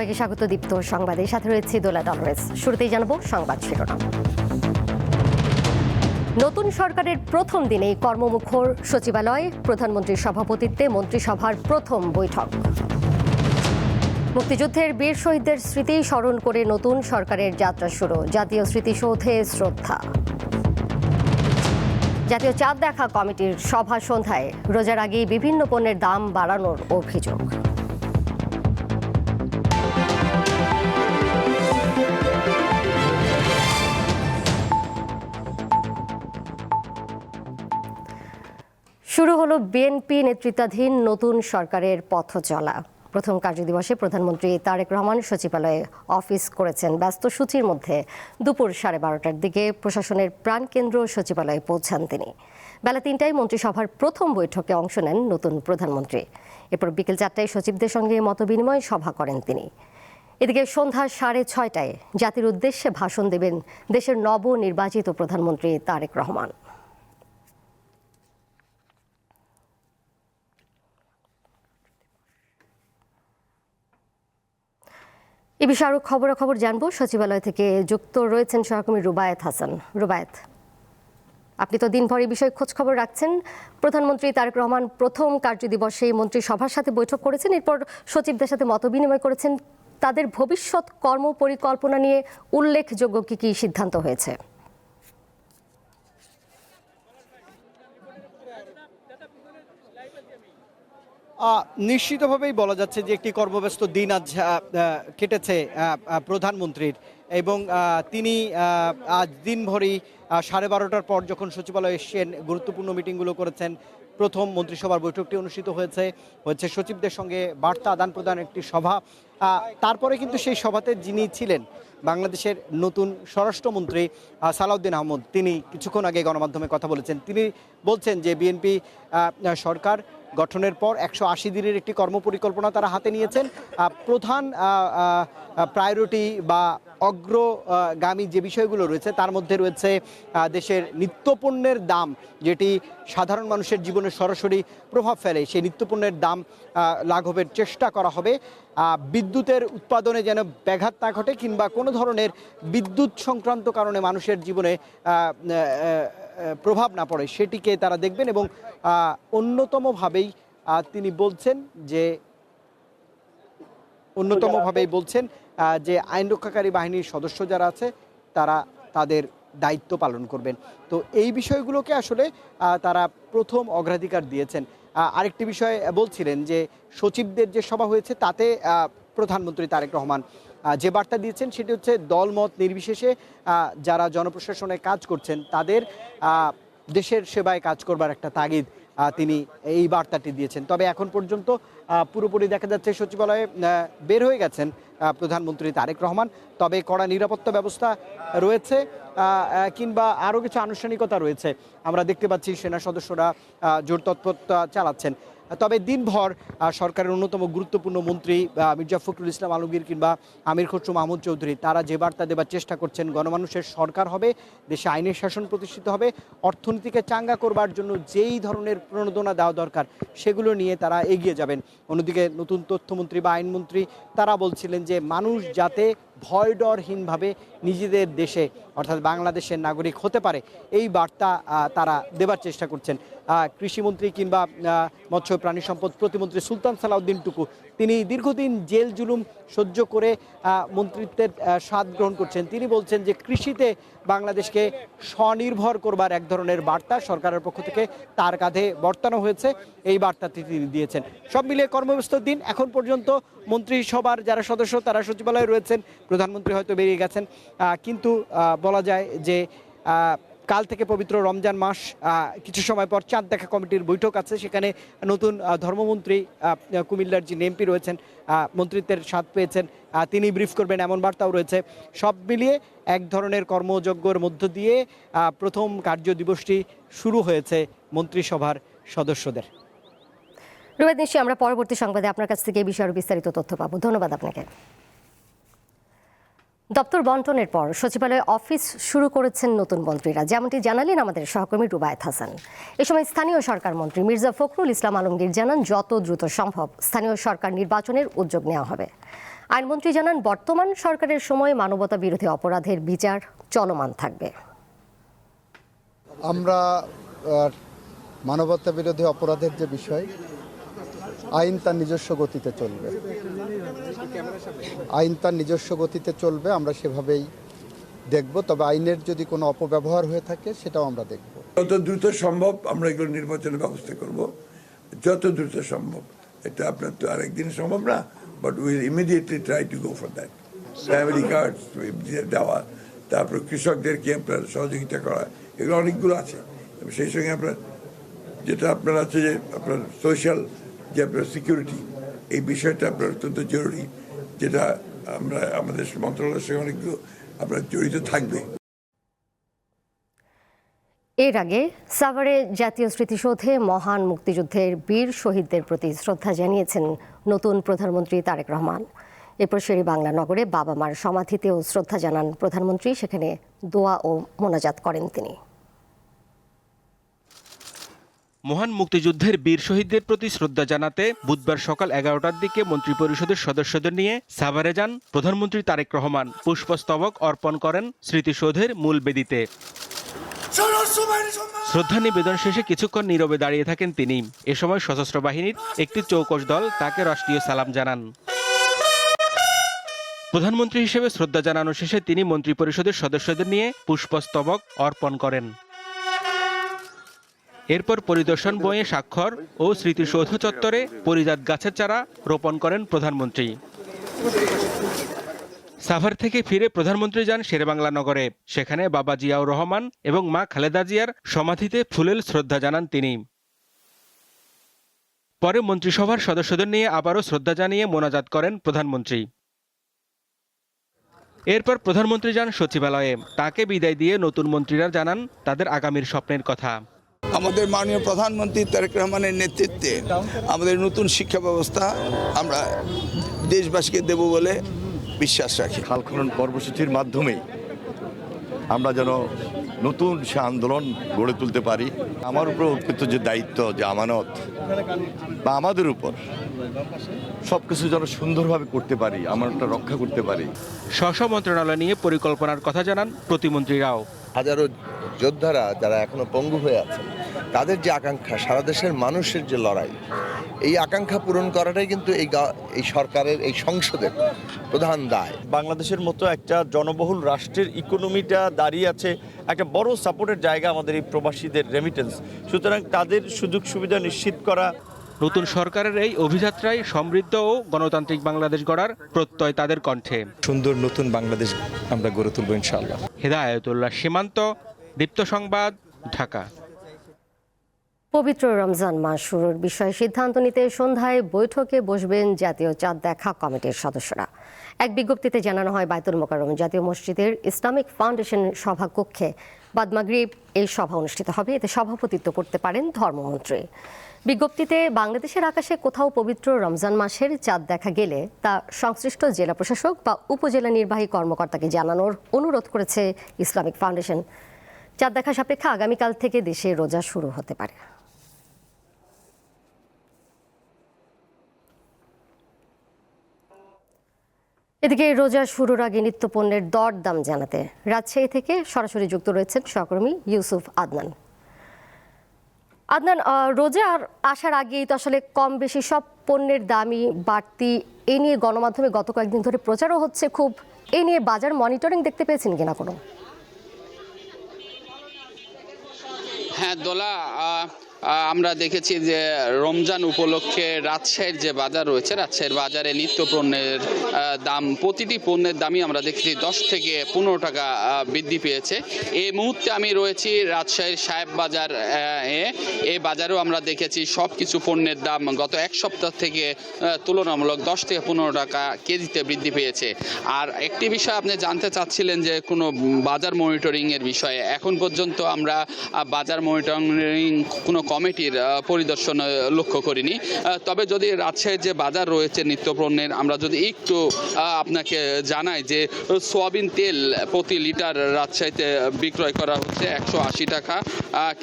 সবাইকে স্বাগত দীপ্ত সংবাদের সাথে রয়েছে দোলা ডলরেস শুরুতেই জানাব সংবাদ শিরোনাম। নতুন সরকারের প্রথম দিনেই কর্মমুখর সচিবালয়, প্রধানমন্ত্রীর সভাপতিত্বে মন্ত্রিসভার প্রথম বৈঠক। মুক্তিযুদ্ধের বীর শহীদদের স্মৃতি স্মরণ করে নতুন সরকারের যাত্রা শুরু, জাতীয় স্মৃতিসৌধে শ্রদ্ধা। জাতীয় চাঁদ দেখা কমিটির সভা সন্ধ্যায়, রোজার আগেই বিভিন্ন পণ্যের দাম বাড়ানোর অভিযোগ। হলো বিএনপি নেতৃত্বাধীন নতুন সরকারের পথ চলা। প্রথম কার্যদিবসে প্রধানমন্ত্রী তারেক রহমান সচিবালয়ে অফিস করেছেন। ব্যস্ত সূচির মধ্যে দুপুর সাড়ে বারোটার দিকে প্রশাসনের প্রাণকেন্দ্র সচিবালয়ে পৌঁছান তিনি। বেলা তিনটায় মন্ত্রিসভার প্রথম বৈঠকে অংশ নেন নতুন প্রধানমন্ত্রী। এরপর বিকেল চারটায় সচিবদের সঙ্গে মতবিনিময় সভা করেন তিনি। এদিকে সন্ধ্যা সাড়ে ছয়টায় জাতির উদ্দেশ্যে ভাষণ দেবেন দেশের নবনির্বাচিত প্রধানমন্ত্রী তারেক রহমান। এ বিষয়ে আরও খবরাখবর জানব। সচিবালয় থেকে যুক্ত রয়েছেন সহকর্মী রুবায়েত হাসান। রুবায়েত, আপনি তো দিনভর এই বিষয়ে খোঁজ খবর রাখছেন। প্রধানমন্ত্রী তারেক রহমান প্রথম কার্যদিবসে মন্ত্রিসভার সাথে বৈঠক করেছেন। এরপর সচিবদের সাথে মতবিনিময় করেছেন। তাদের ভবিষ্যৎ কর্ম পরিকল্পনা নিয়ে উল্লেখযোগ্য কি কি সিদ্ধান্ত হয়েছে? নিশ্চিতভাবেই বলা যাচ্ছে যে একটি কর্মব্যস্ত দিন আজ কেটেছে প্রধানমন্ত্রীর। এবং তিনি আজ দিনভরই সাড়ে বারোটার পর যখন সচিবালয়ে এসছেন, গুরুত্বপূর্ণ মিটিংগুলো করেছেন, প্রথম মন্ত্রিসভার বৈঠকটি অনুষ্ঠিত হয়েছে হয়েছে সচিবদের সঙ্গে বার্তা আদান প্রদান একটি সভা। তারপরে কিন্তু সেই সভাতে যিনি ছিলেন, বাংলাদেশের নতুন স্বরাষ্ট্রমন্ত্রী সালাউদ্দিন আহমদ, তিনি কিছুক্ষণ আগে গণমাধ্যমে কথা বলেছেন। তিনি বলছেন যে বিএনপি সরকার গঠনের পর একশো আশি দিনের একটি কর্মপরিকল্পনা তারা হাতে নিয়েছেন। প্রধান প্রায়োরিটি বা অগ্রগামী যে বিষয়গুলো রয়েছে, তার মধ্যে রয়েছে দেশের নিত্যপণ্যের দাম, যেটি সাধারণ মানুষের জীবনে সরাসরি প্রভাব ফেলে। সেই নিত্যপণ্যের দাম লাঘবের চেষ্টা করা হবে। বিদ্যুতের উৎপাদনে যেন ব্যাঘাত না ঘটে কিংবা কোনো ধরনের বিদ্যুৎ সংক্রান্ত কারণে মানুষের জীবনে প্রভাব না পড়ে, সেটিকে তারা দেখবেন এবং অন্যতমভাবেই তিনি বলছেন যে, অন্যতমভাবেই বলছেন যে আইন রক্ষাকারী বাহিনীর সদস্য যারা আছে, তারা তাদের দায়িত্ব পালন করবেন। তো এই বিষয়গুলোকে আসলে তারা প্রথম অগ্রাধিকার দিয়েছেন। আরেকটি বিষয় বলছিলেন যে, সচিবদের যে সভা হয়েছে, তাতে প্রধানমন্ত্রী তারেক রহমান যে বার্তা দিয়েছেন সেটি হচ্ছে দলমত নির্বিশেষে যারা জনপ্রশাসনে কাজ করছেন তাদের দেশের সেবায় কাজ করবার একটা তাগিদ তিনি এই বার্তাটি দিয়েছেন। তবে এখন পর্যন্ত পুরোপুরি দেখা যাচ্ছে সচিবালয়ে বের হয়ে গেছেন প্রধানমন্ত্রী তারেক রহমান। তবে কড়া নিরাপত্তা ব্যবস্থা রয়েছে কিংবা আরও কিছু আনুষ্ঠানিকতা রয়েছে। আমরা দেখতে পাচ্ছি সেনা সদস্যরা জোর তৎপরতা চালাচ্ছেন। তবে দিনভর সরকারের অন্যতম গুরুত্বপূর্ণ মন্ত্রী মির্জা ফখরুল ইসলাম আলমগীর কিংবা আমির খসরু মাহমুদ চৌধুরী, তারা যে বার্তা দেবার চেষ্টা করছেন, গণমানুষের সরকার হবে, দেশে আইনের শাসন প্রতিষ্ঠিত হবে, অর্থনীতিকে চাঙ্গা করবার জন্য যেই ধরনের প্রণোদনা দেওয়া দরকার, সেগুলো নিয়ে তারা এগিয়ে যাবেন। অন্যদিকে নতুন তথ্যমন্ত্রী বা আইনমন্ত্রী, তারা বলছিলেন যে মানুষ যাতে ভয় ডরহীনভাবে নিজেদের দেশে, অর্থাৎ বাংলাদেশের নাগরিক হতে পারে, এই বার্তা তারা দেবার চেষ্টা করছেন। কৃষিমন্ত্রী কিংবা মৎস্য প্রাণী সম্পদ প্রতিমন্ত্রী সুলতান সালাউদ্দিন টুকু, তিনি দীর্ঘদিন জেল জুলুম সহ্য করে মন্ত্রিত্বের স্বাদ গ্রহণ করছেন। তিনি বলছেন যে কৃষিতে বাংলাদেশকে স্বনির্ভর করবার এক ধরনের বার্তা সরকারের পক্ষ থেকে তার কাঁধে বর্তানো হয়েছে। এই বার্তাটি তিনি দিয়েছেন। সব মিলিয়ে কর্মব্যস্ত দিন এখন পর্যন্ত মন্ত্রিসভার যারা সদস্য, তারা সচিবালয়ে রয়েছেন। প্রধানমন্ত্রী হয়তো বেরিয়ে গেছেন। কিন্তু বলা যায় যে কাল থেকে পবিত্র রমজান মাস কিছু সময় পর চাঁদ দেখা কমিটির বৈঠক আছে। সেখানে নতুন ধর্মমন্ত্রী কুমিল্লার যিনি এমপি রয়েছেন মন্ত্রিত্বের স্বাদ পেয়েছেন তিনি ব্রিফ করবেন এমন বার্তাও রয়েছে। সব মিলিয়ে এক ধরনের কর্মযজ্ঞর মধ্য দিয়ে প্রথম কার্য দিবসটি শুরু হয়েছে মন্ত্রিসভার সদস্যদের। রুবাদ নিশ্চয়ই আমরা পরবর্তী সংবাদে আপনার কাছ থেকে এই বিষয়ে বিস্তারিত তথ্য পাবো। ধন্যবাদ আপনাকে। দপ্তর বন্টনের পর সচিবালয়ে অফিস শুরু করেছেন নতুন মন্ত্রীরা। যেমনটি জানালেন আমাদের সহকর্মী রুবায়েত হাসান। এ সময় স্থানীয় সরকার মন্ত্রী মির্জা ফখরুল ইসলাম আলমগীর জানান, যত দ্রুত সম্ভব স্থানীয় সরকার নির্বাচনের উদ্যোগ নেওয়া হবে। আইনমন্ত্রী জানান, বর্তমান সরকারের সময় মানবতা বিরোধী অপরাধের বিচার চলমান থাকবে। আমরা মানবতা বিরোধী অপরাধের যে বিষয় আইন তার নিজস্ব গতিতে চলবে। আইন তার নিজস্ব গতিতে চলবে, আমরা সেভাবেই দেখব। তবে আইনের যদি কোনো অপব্যবহার হয়ে থাকে, সেটাও আমরা দেখব। যত দ্রুত সম্ভব আমরা এগুলো নির্বাচনের ব্যবস্থা করব। যত দ্রুত সম্ভব। এটা আপনার তো আরেকদিন সম্ভব না but will immediately try to go for that family card দেওয়া, তারপর কৃষকদেরকে আপনার সহযোগিতা করা, এগুলো অনেকগুলো আছে। সেই সঙ্গে আপনার, যেটা আপনার আছে যে আপনার সোশ্যাল যে আপনার সিকিউরিটি এই বিষয়টা আপনার অত্যন্ত জরুরি, যেটা আমরা, আমাদের মন্ত্রণালয়ের সঙ্গে অনেকগুলো আপনার জড়িত থাকবে। এর আগে সাভারে জাতীয় স্মৃতিসৌধে মহান মুক্তিযুদ্ধের বীর শহীদদের প্রতি শ্রদ্ধা জানিয়েছেন নতুন প্রধানমন্ত্রী তারেক রহমান। এরপর শেরি বাংলা নগরে বাবা মার সমাধিতেও শ্রদ্ধা জানান প্রধানমন্ত্রী, সেখানে দোয়া ও মোনাজাত করেন তিনি। মহান মুক্তিযুদ্ধের বীর শহীদদের প্রতি শ্রদ্ধা জানাতে বুধবার সকাল এগারোটার দিকে মন্ত্রিপরিষদের সদস্যদের নিয়ে সাভারে যান প্রধানমন্ত্রী তারেক রহমান। পুষ্পস্তবক অর্পণ করেন স্মৃতিসৌধের মূল বেদিতে। শ্রদ্ধা নিবেদন শেষে কিছুক্ষণ নীরবে দাঁড়িয়ে থাকেন তিনি। এ সময় সশস্ত্র বাহিনীর একটি চৌকশ দল তাকে রাষ্ট্রীয় সালাম জানান। প্রধানমন্ত্রী হিসেবে শ্রদ্ধা জানানো শেষে তিনি মন্ত্রিপরিষদের সদস্যদের নিয়ে পুষ্পস্তবক অর্পণ করেন। এরপর পরিদর্শন বইয়ে স্বাক্ষর ও স্মৃতিসৌধ চত্বরে পরিজাত গাছের চারা রোপণ করেন প্রধানমন্ত্রী। সাভার থেকে ফিরে প্রধানমন্ত্রী যান শেরেবাংলা নগরে। সেখানে বাবা জিয়াউর রহমান এবং মা খালেদা জিয়ার সমাধিতে ফুলেল শ্রদ্ধা জানান তিনি। পরে মন্ত্রিসভার সদস্যদের নিয়ে আবারও শ্রদ্ধা জানিয়ে মোনাজাত করেন প্রধানমন্ত্রী। এরপর প্রধানমন্ত্রী যান সচিবালয়ে। তাকে বিদায় দিয়ে নতুন মন্ত্রীরা জানান তাদের আগামীর স্বপ্নের কথা। আমাদের মাননীয় প্রধানমন্ত্রী তারেক রহমানের নেতৃত্বে আমাদের নতুন শিক্ষা ব্যবস্থা আমরা দেশবাসীকে দেব বলে বিশ্বাস রাখি। খাল খনন কর্মসূচির মাধ্যমেই আমরা যেন নতুন সে আন্দোলন গড়ে তুলতে পারি। আমার উপর অর্পিত যে দায়িত্ব যে আমানত বা আমাদের উপর সব কিছু যেন সুন্দরভাবে করতে পারি আমানতটা রক্ষা করতে পারি। স্ব স্ব মন্ত্রণালয় নিয়ে পরিকল্পনার কথা জানান প্রতিমন্ত্রীরাও হাজারো যোদ্ধারা যারা এখনও পঙ্গু হয়ে আছেন তাদের যে আকাঙ্ক্ষা সারা দেশের মানুষের যে লড়াই এই আকাঙ্ক্ষা পূরণ করাটাই কিন্তু এই এই সরকারের এই সংসদের প্রধান দায়। বাংলাদেশের মতো একটা জনবহুল রাষ্ট্রের ইকোনমিটা দাঁড়িয়ে আছে একটা বড় সাপোর্টের জায়গা আমাদের এই প্রবাসীদের রেমিটেন্স সুতরাং তাদের সুযোগ সুবিধা নিশ্চিত করা। নতুন সরকারের এই অভিযাত্রায় সমৃদ্ধ ও গণতান্ত্রিক বাংলাদেশ গড়ার প্রত্যয় তাদের কণ্ঠে। সুন্দর নতুন বাংলাদেশ আমরা গড়ে তুলব ইনশাআল্লাহ। হেদায়তুল্লাহ সীমান্ত দীপ্ত সংবাদ ঢাকা। পবিত্র রমজান মাস শুরুর বিষয়ে সিদ্ধান্ত নিতে সন্ধ্যায় বৈঠকে বসবেন জাতীয় চাঁদ দেখা কমিটির সদস্যরা। এক বিজ্ঞপ্তিতে জানানো হয় বায়তুল মোকাররম জাতীয় মসজিদের ইসলামিক ফাউন্ডেশন সভাকক্ষে বাদমাগরিব এই সভা অনুষ্ঠিত হবে। এতে সভাপতিত্ব করতে পারেন ধর্মমন্ত্রী। বিজ্ঞপ্তিতে, বাংলাদেশের আকাশে কোথাও পবিত্র রমজান মাসের চাঁদ দেখা গেলে তা সংশ্লিষ্ট জেলা প্রশাসক বা উপজেলা নির্বাহী কর্মকর্তাকে জানানোর অনুরোধ করেছে ইসলামিক ফাউন্ডেশন। চাঁদ দেখা সাপেক্ষে আগামীকাল থেকে দেশে রোজা শুরু হতে পারে। এদিকে রোজা শুরুর আগে নিত্য পণ্যের দর দাম জানাতে রাজশাহী থেকে সরাসরি যুক্ত রয়েছেন সহকর্মী ইউসুফ আদনান। আদনান রোজার আসার আগেই তো আসলে কম বেশি সব পণ্যের দামই বাড়তি। এ নিয়ে গণমাধ্যমে গত কয়েকদিন ধরে প্রচারও হচ্ছে খুব। এ নিয়ে বাজার মনিটরিং দেখতে পেয়েছেন কিনা কোনো? হ্যাঁ দোলা আমরা দেখেছি যে রমজান উপলক্ষে রাজশাহীর যে বাজার রয়েছে, রাজশাহীর বাজারে নিত্য পণ্যের দাম, প্রতিটি পণ্যের দামই আমরা দেখেছি দশ থেকে পনেরো টাকা বৃদ্ধি পেয়েছে। এই মুহূর্তে আমি রয়েছি রাজশাহীর সাহেব বাজার এ। এই বাজারেও আমরা দেখেছি সব কিছু পণ্যের দাম গত এক সপ্তাহ থেকে তুলনামূলক দশ থেকে পনেরো টাকা কেজিতে বৃদ্ধি পেয়েছে। আর একটি বিষয় আপনি জানতে চাচ্ছিলেন যে কোনো বাজার মনিটরিংয়ের বিষয়ে, এখন পর্যন্ত আমরা বাজার মনিটরিং কোনো কমিটির পরিদর্শন লক্ষ্য করিনি। তবে যদি রাজশাহীর যে বাজার রয়েছে নিত্যপণ্যের, আমরা যদি একটু আপনাকে জানাই যে, সোয়াবিন তেল প্রতি লিটার রাজশাহীতে বিক্রয় করা হচ্ছে একশো আশি টাকা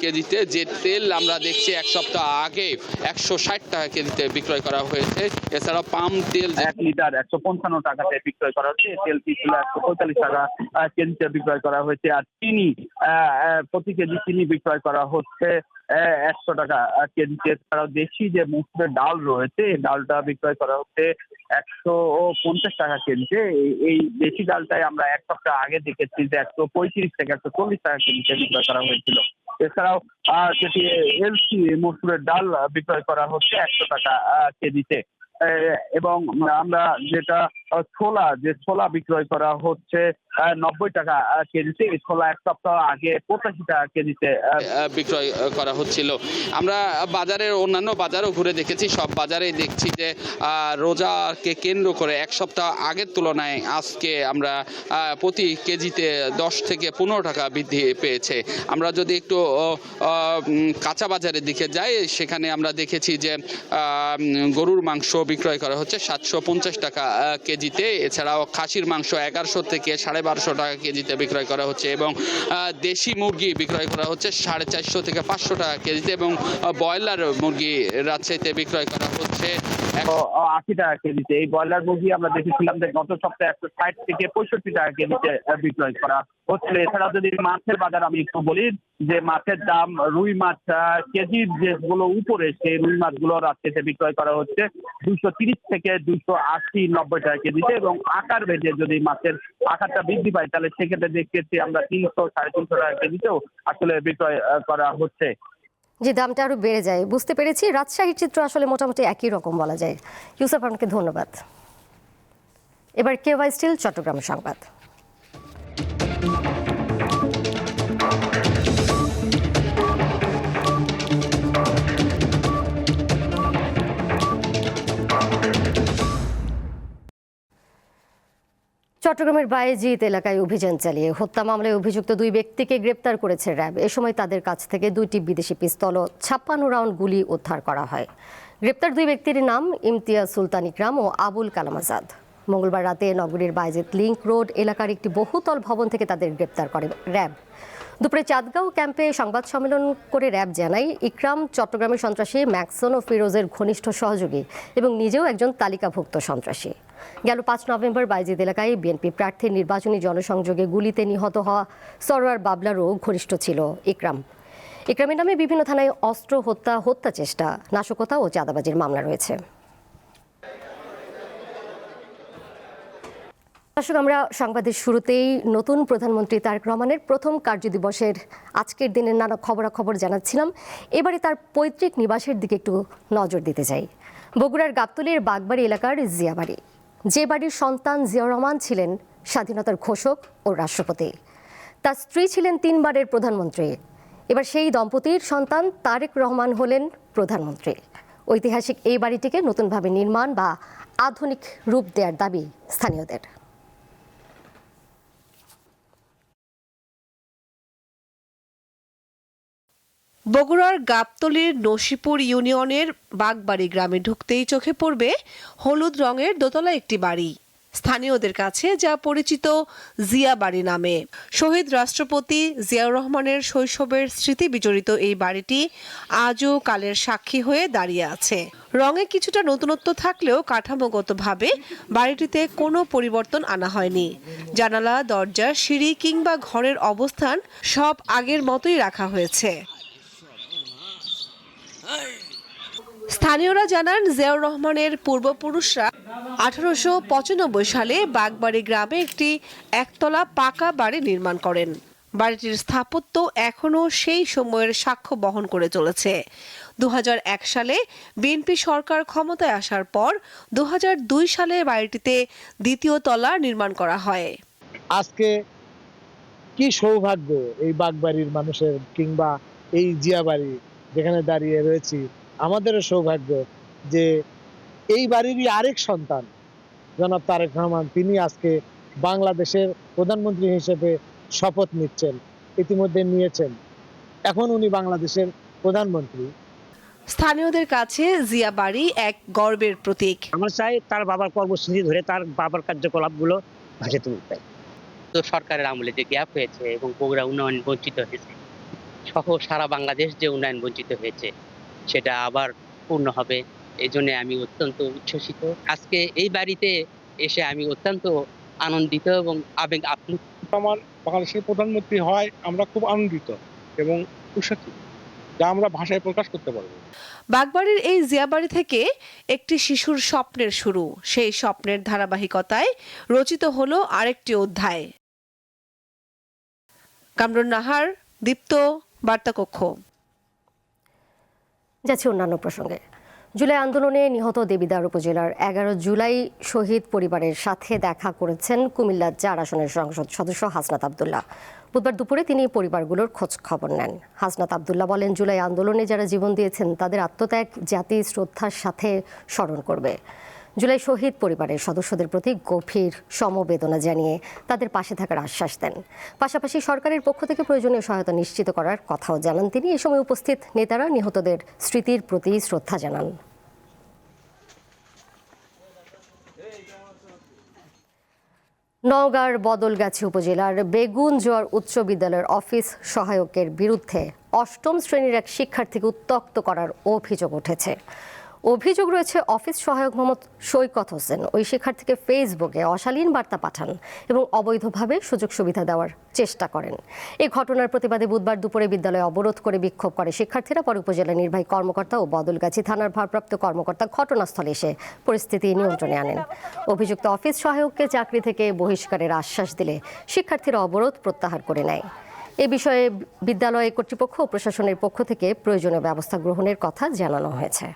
কেজিতে। যে তেল আমরা দেখছি এক সপ্তাহ আগে একশো ষাট টাকা কেজিতে বিক্রয় করা হয়েছে। এছাড়া পাম তেল এক লিটার একশো পঞ্চান্ন টাকাতে বিক্রয় করা হচ্ছে। তেলটি ছিল একশো পঁয়তাল্লিশ টাকা কেজিতে বিক্রয় করা হয়েছে। আর চিনি প্রতি কেজি চিনি বিক্রয় করা হচ্ছে একশো টাকা। কেজিতে এছাড়াও দেশি যে মুসুরের ডাল রয়েছে, এই ডালটা বিক্রয় করা হচ্ছে একশো পঞ্চাশ টাকা কেজিতে এই- দেশি ডালটাই আমরা এক সপ্তাহ আগে দেখেছি যে একশো পঁয়ত্রিশ থেকে একশো চল্লিশ টাকা কেজিতে বিক্রয় করা হয়েছিল। এছাড়াও যেটি এলসি মসুরের ডাল বিক্রয় করা হচ্ছে একশো টাকা কেজিতে। এবং আমরা যেটা ছোলা যে ছোলা বিক্রয় করা হচ্ছে নব্বই টাকা কেজিতে। ছোলা এক সপ্তাহ আগে পঁচাশি টাকা কেজিতে বিক্রয় করা হচ্ছিল। আমরা বাজারের অন্যান্য বাজারও ঘুরে দেখেছি। সব বাজারেই দেখছি যে রোজাকে কেন্দ্র করে এক সপ্তাহ আগের তুলনায় আজকে আমরা প্রতি কেজিতে দশ থেকে পনেরো টাকা বৃদ্ধি পেয়েছে। আমরা যদি একটু কাঁচা বাজারের দিকে যাই সেখানে আমরা দেখেছি যে গরুর মাংস বিক্রয় করা হচ্ছে সাতশো পঞ্চাশ টাকা আহ, কেজিতে, এছাড়াও খাসির মাংস এগারোশো থেকে সাড়ে বারোশো টাকা কেজিতে বিক্রয় করা হচ্ছে এবং দেশি মুরগি বিক্রয় করা হচ্ছে সাড়ে চারশো থেকে পাঁচশো টাকা কেজিতে এবং ব্রয়লার মুরগি রাজশাহীতে বিক্রয় করা হচ্ছে। আশি টাকা কেজিতে। এই ব্রয়লার মুরগি আমরা দেখেছিলাম যে গত সপ্তাহে একশো ষাট থেকে পঁয়ষট্টি টাকা কেজিতে বিক্রয় করা হচ্ছিল। এছাড়া যদি মাছের বাজার আমি একটু বলি, যে মাছের দাম রুই মাছ কেজির যেগুলো উপরে, সেই রুই মাছগুলো রাজশাহীতে বিক্রয় করা হচ্ছে দুশো তিরিশ থেকে দুশো আশি নব্বই টাকা কেজিতে এবং আকার বেঁধে যদি মাছের আকারটা বৃদ্ধি পায়, তাহলে সেক্ষেত্রে দেখতেছি আমরা তিনশো সাড়ে তিনশো টাকা কেজিতেও আসলে বিক্রয় করা হচ্ছে। যে দামটা আরও বেড়ে যায়। বুঝতে পেরেছি। রাজশাহীর চিত্র আসলে মোটামুটি একই রকম বলা যায়। ইউসুফ আপনাকে ধন্যবাদ। এবার কেওয়াই স্টিল চট্টগ্রাম সংবাদ। চট্টগ্রামের বায়েজিদ এলাকায় অভিযান চালিয়ে হত্যা মামলায় অভিযুক্ত দুই ব্যক্তিকে গ্রেপ্তার করেছে র্যাব। এ সময় তাদের কাছ থেকে দুইটি বিদেশি পিস্তল ও ছাপ্পান্ন রাউন্ড গুলি উদ্ধার করা হয়। গ্রেপ্তার দুই ব্যক্তির নাম ইমতিয়াজ সুলতান ইকরাম ও আবুল কালাম আজাদ। মঙ্গলবার রাতে নগরীর বায়েজিদ লিংক রোড এলাকার একটি বহুতল ভবন থেকে তাদের গ্রেপ্তার করে র্যাব। দুপুরে চাঁদগাঁও ক্যাম্পে সংবাদ সম্মেলন করে র্যাব জানায়, ইকরাম চট্টগ্রামের সন্ত্রাসী ম্যাক্সন ও ফিরোজের ঘনিষ্ঠ সহযোগী এবং নিজেও একজন তালিকাভুক্ত সন্ত্রাসী। গেল পাঁচ নভেম্বর বাইজিদ এলাকায় বিএনপি প্রার্থীর নির্বাচনী জনসংযোগে গুলিতে নিহত হওয়া সরোয়ার বাবলারও ঘনিষ্ঠ ছিল ইকরাম। ইকরামের নামে বিভিন্ন থানায় অস্ত্র হত্যা হত্যা চেষ্টা, নাশকতা ও চাঁদাবাজির মামলা রয়েছে। দর্শক, আমরা সংবাদের শুরুতেই নতুন প্রধানমন্ত্রী তারেক রহমানের প্রথম কার্যদিবসের আজকের দিনের নানা খবরাখবর জানাচ্ছিলাম। এবারে তার পৈতৃক নিবাসের দিকে একটু নজর দিতে চাই। বগুড়ার গাবতলীর বাগবাড়ি এলাকার জিয়াবাড়ি যে বাড়ির সন্তান জিয়াউর রহমান ছিলেন স্বাধীনতার ঘোষক ও রাষ্ট্রপতি। তার স্ত্রী ছিলেন তিনবারের প্রধানমন্ত্রী। এবার সেই দম্পতির সন্তান তারেক রহমান হলেন প্রধানমন্ত্রী। ঐতিহাসিক এই বাড়িটিকে নতুনভাবে নির্মাণ বা আধুনিক রূপ দেওয়ার দাবি স্থানীয়দের। বগুড়ার গাবতলীর নসিপুর ইউনিয়নের বাগবাড়ি গ্রামে ঢুকতেই চোখে পড়বে হলুদ রঙের দোতলা একটি বাড়ি। স্থানীয়দের কাছে যা পরিচিত জিয়া বাড়ি নামে। শহীদ রাষ্ট্রপতি জিয়াউর রহমানের শৈশবের স্মৃতি বিজড়িত এই বাড়িটি আজও কালের সাক্ষী হয়ে দাঁড়িয়ে আছে। রঙে কিছুটা নতুনত্ব থাকলেও কাঠামোগতভাবে বাড়িটিতে কোনো পরিবর্তন আনা হয়নি। জানালা, দরজা, সিঁড়ি কিংবা ঘরের অবস্থান সব আগের মতোই রাখা হয়েছে। স্থানীয়রা জানান, জিয়াউর রহমানের পূর্বপুরুষরা আঠারোশো পঁচানব্বই সালে বাগবাড়ি গ্রামে একটি একতলা পাকা বাড়ি নির্মাণ করেন। বাড়িটির স্থাপত্য এখনও সেই সময়ের সাক্ষ্য বহন করে চলেছে। দু সালে বিএনপি সরকার ক্ষমতায় আসার পর দু হাজার দুই সালে বাড়িটিতে দ্বিতীয় তলা নির্মাণ করা হয়। আজকে কি সৌভাগ্য এই বাগবাড়ির মানুষের কিংবা এই জিয়াবাড়ি যেখানে দাঁড়িয়ে রয়েছি আমাদেরও সৌভাগ্য যে এই বাড়িরই আরেক সন্তান জনাব তারেক রহমান তিনি আজকে বাংলাদেশের প্রধানমন্ত্রী হিসেবে শপথ নিচ্ছেন ইতিমধ্যে নিয়েছেন। এখন উনি বাংলাদেশের প্রধানমন্ত্রী। স্থানীয়দের কাছে জিয়া বাড়ি এক গর্বের প্রতীক। আমরা চাই তার বাবার কর্মসূচি ধরে তার বাবার কার্যকলাপগুলো ভাসে তুলতে। তো সরকারের আমলে যে গ্যাপ হয়েছে এবং বগুড়া উন্নয়ন বঞ্চিত হয়েছে সহ সারা বাংলাদেশ যে উন্নয়ন বঞ্চিত হয়েছে সেটা আবার পূর্ণ হবে। এই জন্য আমি অত্যন্ত উচ্ছ্বসিত। আজকে এই বাড়িতে এসে আমি অত্যন্ত আনন্দিত এবং আবেগ আপ্লুত। আমার বাংলাদেশের প্রধানমন্ত্রী হয় আমরা খুব আনন্দিত এবং উৎসাহিত যা আমরা ভাষায় প্রকাশ করতে পারব। বাগবাড়ির এই জিয়াবাড়ি থেকে একটি শিশুর স্বপ্নের শুরু। সেই স্বপ্নের ধারাবাহিকতায় রচিত হলো আরেকটি অধ্যায়। কামরুন নাহার দীপ্ত বার্তাকক্ষ। যাচ্ছে অন্যান্য প্রসঙ্গে। জুলাই আন্দোলনে নিহত দেবিদার উপজেলার এগারো জুলাই শহীদ পরিবারের সাথে দেখা করেছেন কুমিল্লার চার আসনের সংসদ সদস্য হাসনাত আবদুল্লাহ। বুধবার দুপুরে তিনি পরিবারগুলোর খোঁজ খবর নেন। হাসনাত আবদুল্লাহ বলেন, জুলাই আন্দোলনে যারা জীবন দিয়েছেন, তাদের আত্মত্যাগ জাতি শ্রদ্ধার সাথে স্মরণ করবে। জুলাই শহীদ পরিবারের সদস্যদের প্রতি গভীর সমবেদনা জানিয়ে তাদের পাশে থাকার আশ্বাস দেন। পাশাপাশি সরকারের পক্ষ থেকে প্রয়োজনীয় সহায়তা নিশ্চিত করার কথাও জানান তিনি। এ সময় উপস্থিত নেতারা নিহতদের স্মৃতির প্রতি শ্রদ্ধা জানান। নওগাঁর বদলগাছি উপজেলার বেগুনজোয়ার উচ্চ বিদ্যালয়ের অফিস সহায়কের বিরুদ্ধে অষ্টম শ্রেণির এক শিক্ষার্থীকে উত্তক্ত করার অভিযোগ উঠেছে। অভিযোগ রয়েছে অফিস সহায়ক মোহাম্মদ সৈকত হোসেন। ওই শিক্ষার্থীকে ফেসবুকে অশালীন বার্তা পাঠান এবং অবৈধভাবে সুযোগ সুবিধা দেওয়ার চেষ্টা করেন। এই ঘটনার প্রতিবাদে বুধবার দুপুরে বিদ্যালয়ে অবরোধ করে বিক্ষোভ করে শিক্ষার্থীরা, পরে উপজেলা নির্বাহী কর্মকর্তা ও বদলগাছি থানার ভারপ্রাপ্ত কর্মকর্তা ঘটনাস্থলে এসে পরিস্থিতি নিয়ন্ত্রণে আনেন। অভিযুক্ত অফিস সহায়ককে চাকরি থেকে বহিষ্কারের আশ্বাস দিলে শিক্ষার্থীরা অবরোধ প্রত্যাহার করে নেয়। এ বিষয়ে বিদ্যালয় কর্তৃপক্ষ ও প্রশাসনের পক্ষ থেকে প্রয়োজনীয় ব্যবস্থা গ্রহণের কথা জানানো হয়েছে।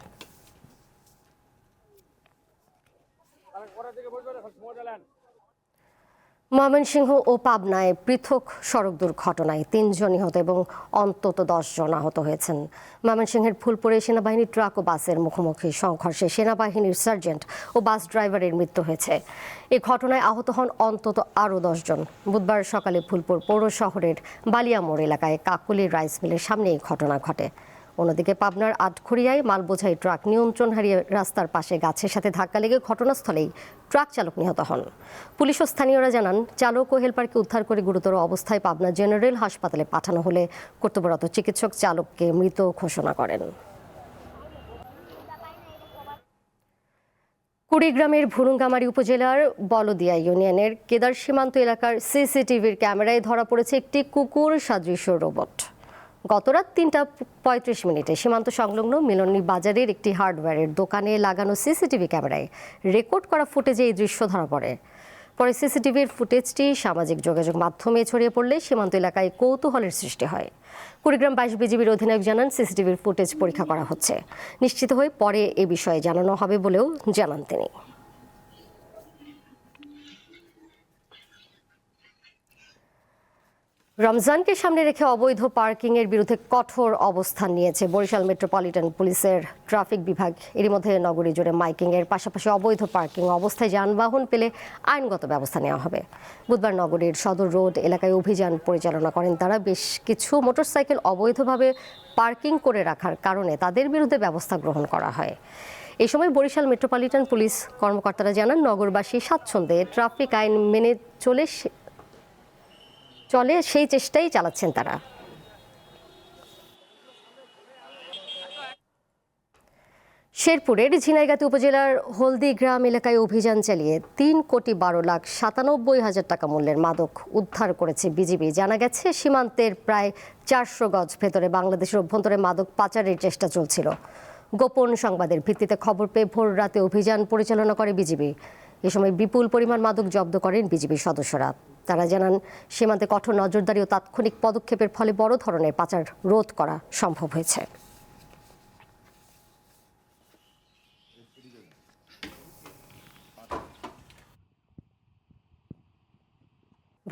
ময়মনসিংহ ও পাবনায় পৃথক সড়ক দুর্ঘটনায় তিনজন নিহত এবং অন্তত জন আহত হয়েছেন। ময়মনসিংহের ফুলপুরে সেনাবাহিনীর ট্রাক ও বাসের মুখোমুখি সংঘর্ষে সেনাবাহিনীর সার্জেন্ট ও বাস ড্রাইভারের মৃত্যু হয়েছে। এ ঘটনায় আহত হন অন্তত আরও দশজন। বুধবার সকালে ফুলপুর পৌর শহরের বালিয়ামোড় এলাকায় কাকুলি রাইস মিলের সামনে এই ঘটনা ঘটে। অন্যদিকে পাবনার আটখড়িয়ায় মাল বোঝাই ট্রাক নিয়ন্ত্রণ হারিয়ে রাস্তার পাশে গাছের সাথে ধাক্কা লেগে ঘটনাস্থলেই ট্রাক চালক নিহত হন। পুলিশ ও স্থানীয়রা জানান, চালক ও হেলপারকে উদ্ধার করে গুরুতর অবস্থায় পাবনা জেনারেল হাসপাতালে পাঠানো হলে কর্তব্যরত চিকিৎসক চালককে মৃত ঘোষণা করেন। কুড়িগ্রামের ভুরুঙ্গামারী উপজেলার বলদিয়া ইউনিয়নের কেদার সীমান্ত এলাকার সিসিটিভির ক্যামেরায় ধরা পড়েছে একটি কুকুর সাদৃশ্য রোবট। গতরাত তিনটা পঁয়ত্রিশ মিনিটে সীমান্ত সংলগ্ন মিলনী বাজারের একটি হার্ডওয়্যারের দোকানে লাগানো সিসিটিভি ক্যামেরায় রেকর্ড করা ফুটেজে এই দৃশ্য ধরা পড়ে। পরে সিসিটিভির ফুটেজটি সামাজিক যোগাযোগ মাধ্যমে ছড়িয়ে পড়লে সীমান্ত এলাকায় কৌতূহলের সৃষ্টি হয়। কুড়িগ্রাম বাইশ বিজিবির অধিনায়ক জানান, সিসিটিভির ফুটেজ পরীক্ষা করা হচ্ছে। নিশ্চিত হয়ে পরে এ বিষয়ে জানানো হবে বলেও জানান তিনি। রমজানকে সামনে রেখে অবৈধ পার্কিং এর বিরুদ্ধে কঠোর অবস্থান নিয়েছে বরিশাল মেট্রোপলিটন পুলিশের ট্রাফিক বিভাগ। এরই মধ্যে নগরী জুড়ে মাইকিং এর পাশাপাশি অবৈধ পার্কিং অবস্থায় যানবাহন পেলে আইনগত ব্যবস্থা নেওয়া হবে। বুধবার নগরীর সদর রোড এলাকায় অভিযান পরিচালনা করেন তারা। বেশ কিছু মোটরসাইকেল অবৈধভাবে পার্কিং করে রাখার কারণে তাদের বিরুদ্ধে ব্যবস্থা গ্রহণ করা হয়। এই সময় বরিশাল মেট্রোপলিটন পুলিশ কর্মকর্তারা জানান, নগরবাসী স্বাচ্ছন্দ্যে ট্রাফিক আইন মেনে চলে চলে, সেই চেষ্টাই চালাচ্ছেন তারা। শেরপুরের ঝিনাইগাতি উপজেলার হলদিগ্রাম এলাকায় অভিযান চালিয়ে তিন কোটি বারো লাখ সাতানব্বই হাজার টাকা মূল্যের মাদক উদ্ধার করেছে বিজিবি। জানা গেছে, সীমান্তের প্রায় চারশো গজ ভেতরে বাংলাদেশের অভ্যন্তরে মাদক পাচারের চেষ্টা চলছিল। গোপন সংবাদের ভিত্তিতে খবর পেয়ে ভোর রাতে অভিযান পরিচালনা করে বিজিবি। এ সময় বিপুল পরিমাণ মাদক জব্দ করেন বিজিবির সদস্যরা। তারা জানান, সীমান্তে কঠোর নজরদারি ও তাৎক্ষণিক পদক্ষেপের ফলে বড় ধরনের পাচার রোধ করা সম্ভব হয়েছে।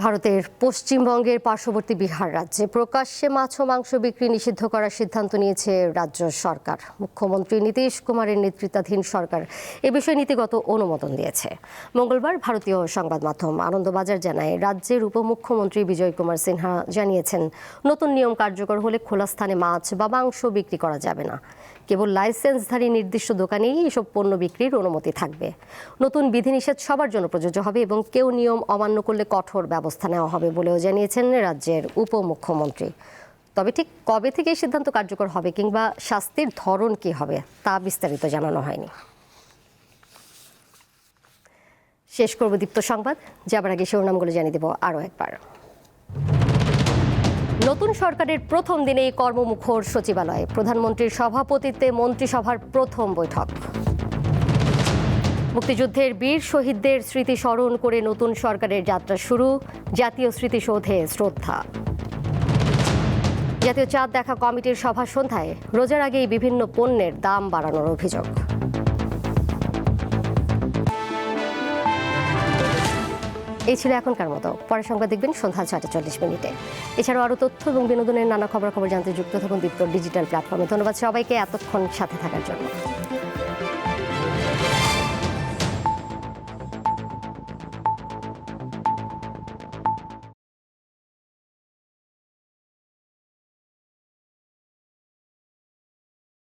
ভারতের পশ্চিমবঙ্গের পার্শ্ববর্তী বিহার রাজ্যে প্রকাশ্যে মাছ ও মাংস বিক্রি নিষিদ্ধ করার সিদ্ধান্ত নিয়েছে রাজ্য সরকার। মুখ্যমন্ত্রী নীতিশ কুমারের নেতৃত্বাধীন সরকার এ বিষয়ে নীতিগত অনুমোদন দিয়েছে। মঙ্গলবার ভারতীয় সংবাদ মাধ্যম আনন্দবাজার জানায়, রাজ্যের উপমুখ্যমন্ত্রী বিজয় কুমার সিনহা জানিয়েছেন, নতুন নিয়ম কার্যকর হলে খোলা স্থানে মাছ বা মাংস বিক্রি করা যাবে না। কেবল লাইসেন্সধারী নির্দিষ্ট দোকানেই এসব পণ্য বিক্রির অনুমতি থাকবে। নতুন বিধিনিষেধ সবার জন্য প্রযোজ্য হবে এবং কেউ নিয়ম অমান্য করলে কঠোর ব্যবস্থা নেওয়া হবে বলেও জানিয়েছেন রাজ্যের উপমুখ্যমন্ত্রী। তবে ঠিক কবে থেকে এই সিদ্ধান্ত কার্যকর হবে কিংবা শাস্তির ধরন কী হবে, তা বিস্তারিত জানানো হয়নি। শেষ করব দীপ্ত সংবাদ। যাবার আগে শিরোনামগুলো জানিয়ে দেব আরও একবার। নতুন সরকারের প্রথম দিনেই কর্মমুখর সচিবালয়ে। প্রধানমন্ত্রীর সভাপতিত্বে মন্ত্রিসভার প্রথম বৈঠক। মুক্তিযুদ্ধের বীর শহীদদের স্মৃতি স্মরণ করে নতুন সরকারের যাত্রা শুরু, জাতীয় স্মৃতিসৌধে শ্রদ্ধা। জাতীয় চাঁদ দেখা কমিটির সভা সন্ধ্যায় রোজার আগেই বিভিন্ন পণ্যের দাম বাড়ানোর অভিযোগ। এই ছিল এখনকার মতো। পরের সংবাদ দেখবেন সন্ধ্যা ছয়টা চল্লিশ মিনিটে। এছাড়াও আরও তথ্য এবং বিনোদনের নানা খবরাখবর জানতে যুক্ত থাকুন দীপ্ত ডিজিটাল প্ল্যাটফর্মে। ধন্যবাদ সবাইকে এতক্ষণ সাথে থাকার জন্য।